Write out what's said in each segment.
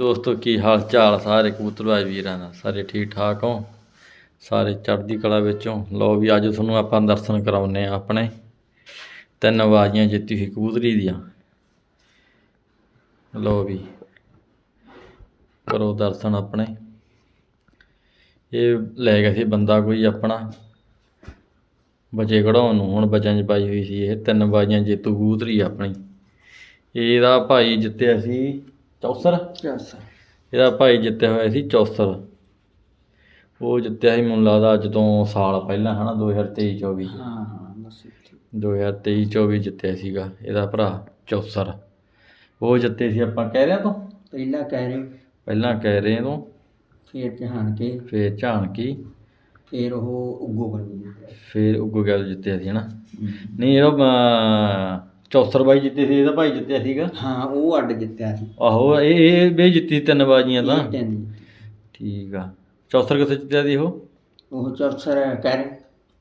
ਦੋਸਤੋ, ਕੀ ਹਾਲ ਚਾਲ ਸਾਰੇ ਕਬੂਤਰ ਵੀਰਾਂ ਦਾ, ਸਾਰੇ ਠੀਕ ਠਾਕ ਹੋ? ਸਾਰੇ ਚੜ੍ਹਦੀ ਕਲਾ ਵਿੱਚੋਂ? ਲਓ ਵੀ, ਅੱਜ ਤੁਹਾਨੂੰ ਆਪਾਂ ਦਰਸ਼ਨ ਕਰਾਉਨੇ ਆ ਆਪਣੇ। ਤਿੰਨ ਬਾਜ਼ੀਆਂ ਜਿੱਤੀ ਹੋਈ ਕਬੂਤਰੀ ਦੀਆਂ। ਲਓ ਵੀ, ਕਰੋ ਦਰਸ਼ਨ ਆਪਣੇ। ਇਹ ਲੈ ਗਿਆ ਸੀ ਬੰਦਾ ਕੋਈ ਆਪਣਾ, ਬਚੇ ਕਢਾਉਣ ਨੂੰ। ਹੁਣ ਬੱਚਿਆਂ 'ਚ ਪਾਈ ਹੋਈ ਸੀ ਇਹ। ਤਿੰਨ ਬਾਜ਼ੀਆਂ ਜੇਤੂ ਕਬੂਤਰੀ ਆਪਣੀ। ਇਹਦਾ ਭਾਈ ਜਿੱਤਿਆ ਸੀ ਚੌਸਰ? ਯਸ ਇਹਦਾ ਭਾਈ ਜਿੱਤਿਆ ਹੋਇਆ ਸੀ ਚੌਸਰ। ਉਹ ਜਿੱਤਿਆ ਸੀ ਮੈਨੂੰ ਲੱਗਦਾ ਅੱਜ ਤੋਂ ਸਾਲ ਪਹਿਲਾਂ ਹਨਾ 2023 24 ਹਾਂ ਹਾਂ ਬਸ ਇੱਥੇ। 2023 24 ਜਿੱਤਿਆ ਸੀਗਾ ਇਹਦਾ ਭਰਾ ਚੌਸਰ। ਉਹ ਜਿੱਤੇ ਸੀ ਆਪਾਂ ਕਹਿ ਰਿਆਂ ਤੋਂ? ਪਹਿਲਾਂ ਕਹਿ ਰਹੇ। ਪਹਿਲਾਂ ਕਹਿ ਰਹੇ ਤੋਂ। ਫੇਰ ਕਹਾਣ ਕੇ। ਫੇਰ ਝਾਣਕੀ ਫੇਰ ਉਹ ਉਗੋ ਬਣ ਫੇਰ ਉਗੋ ਗੱਲ ਜਿੱਤਿਆ ਸੀ ਹਨਾ। ਨਹੀਂ ਇਹਦਾ ਚੌਸਰ ਬਾਈ ਜਿੱਤੇ ਸੀ ਇਹਦਾ ਭਾਈ ਜਿੱਤਿਆ ਸੀਗਾ। ਹਾਂ ਉਹ ਅੱਡ ਜਿੱਤਿਆ ਸੀ। ਆਹੋ ਇਹ ਇਹ ਬੇ ਜਿੱਤੀ ਤਿੰਨ ਬਾਜ਼ੀਆਂ ਤਾਂ। ਇਹ ਤਿੰਨ ਠੀਕ ਆ। ਚੌਸਰ ਕਿੱਥੇ ਜਿੱਤਿਆ ਸੀ ਉਹ? ਉਹ ਚੌਥਰ ਕਹਿ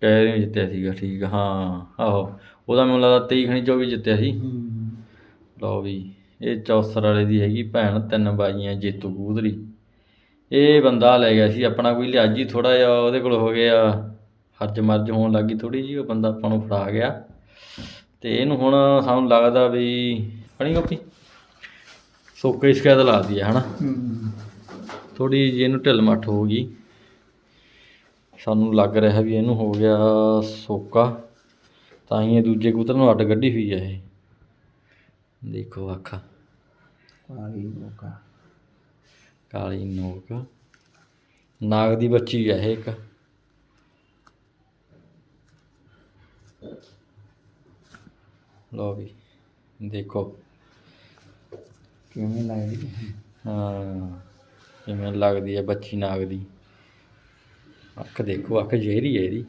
ਰਹੇ ਜਿੱਤਿਆ ਸੀਗਾ ਠੀਕ ਹਾਂ ਆਹੋ। ਉਹਦਾ ਮੈਨੂੰ ਲੱਗਦਾ 23 ਖਣੀ 24 ਜਿੱਤਿਆ ਸੀ। ਲਓ ਵੀ ਇਹ ਚੌਸਰ ਵਾਲੇ ਦੀ ਹੈਗੀ ਭੈਣ ਤਿੰਨ ਬਾਜੀਆਂ ਜੇਤੂ ਕਬੂਤਰੀ। ਇਹ ਬੰਦਾ ਲੈ ਗਿਆ ਸੀ ਆਪਣਾ ਕੋਈ ਲਿਆਜੀ ਥੋੜਾ ਜਿਹਾ ਉਹਦੇ ਕੋਲ ਹੋ ਗਿਆ। ਹਰਜ ਮਰਜ ਹੋਣ ਲੱਗੀ ਥੋੜੀ ਜੀ ਉਹ ਬੰਦਾ ਆਪਾਂ ਨੂੰ ਫੜਾ ਗਿਆ। ਤੇ ਇਹਨੂੰ ਹੁਣ ਸਾਨੂੰ ਲੱਗਦਾ ਵੀ ਪਣੀ ਕਾਪੀ ਸੋਕੇ ਸ਼ਿਕਾਇਤ ਲਾਦੀ ਹੈ ਹਨਾ? ਥੋੜੀ ਜਿਹੀ ਇਹਨੂੰ ਢਿੱਲ ਮੱਠ ਹੋ ਗਈ। ਸਾਨੂੰ ਲੱਗ ਰਿਹਾ ਵੀ ਇਹਨੂੰ ਹੋ ਗਿਆ ਸੋਕਾ। ਤਾਂ ਹੀ ਇਹ ਦੂਜੇ ਕਬੂਤਰ ਨੂੰ ਅੱਡ ਕੱਢੀ ਹੋਈ ਹੈ ਇਹ। ਦੇਖੋ ਅੱਖਾਂ। ਕਾਲੀ ਮੋਕਾ ਕਾਲੀ ਨੋਕ। ਨਾਗ ਦੀ ਬੱਚੀ ਹੈ ਇਹ ਇੱਕ। ਲਓ ਵੀ ਦੇਖੋ। ਕਿਵੇਂ ਲੱਗਦੀ? ਹੈ? ਕਿਵੇਂ ਲੱਗਦੀ ਹੈ ਬੱਚੀ ਨਾਗ ਦੀ ਅੱਖ ਦੇਖੋ ਅੱਖ ਜਿਹੜੀ ਹੈ ਇਹਦੀ।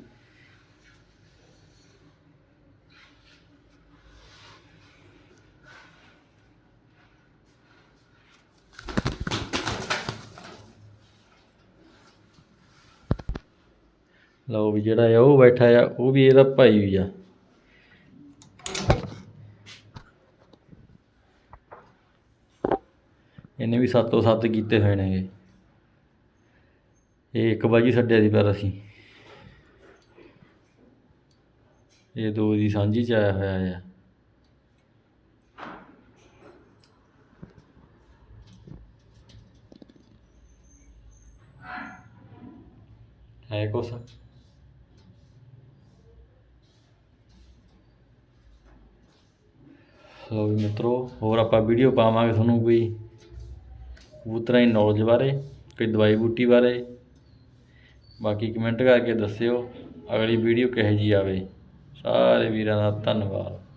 ਲਓ ਵੀ ਜਿਹੜਾ ਆ ਉਹ ਬੈਠਾ ਆ ਉਹ ਵੀ ਇਹਦਾ ਭਾਈ ਵੀ ਆ। ਇਹਨੇ ਵੀ ਸੱਤੋਂ ਸੱਤ ਕੀਤੇ ਹੋਏ ਨੇਗੇ। ਇਹ ਇੱਕ ਬਾਜੀ ਛੱਡਿਆ ਸੀ ਪਰ ਅਸੀਂ। ਇਹ ਦੋ ਦੀ ਸਾਂਝੀ ਚ ਆਇਆ ਹੋਇਆ ਆ। ਹੈ ਕੁਛ? ਸੋ ਮਿੱਤਰੋ, ਹੋਰ ਆਪਾਂ ਵੀਡੀਓ ਪਾਵਾਂਗੇ ਤੁਹਾਨੂੰ ਕੋਈ ਕਬੂਤਰਾਂ ਦੀ ਨੌਲੇਜ ਬਾਰੇ, ਕੋਈ ਦਵਾਈ ਬੂਟੀ ਬਾਰੇ। ਬਾਕੀ ਕਮੈਂਟ ਕਰਕੇ ਦੱਸਿਓ, ਅਗਲੀ ਵੀਡੀਓ ਕਿਹੋ ਜਿਹੀ ਆਵੇ। ਸਾਰੇ ਵੀਰਾਂ ਦਾ ਧੰਨਵਾਦ।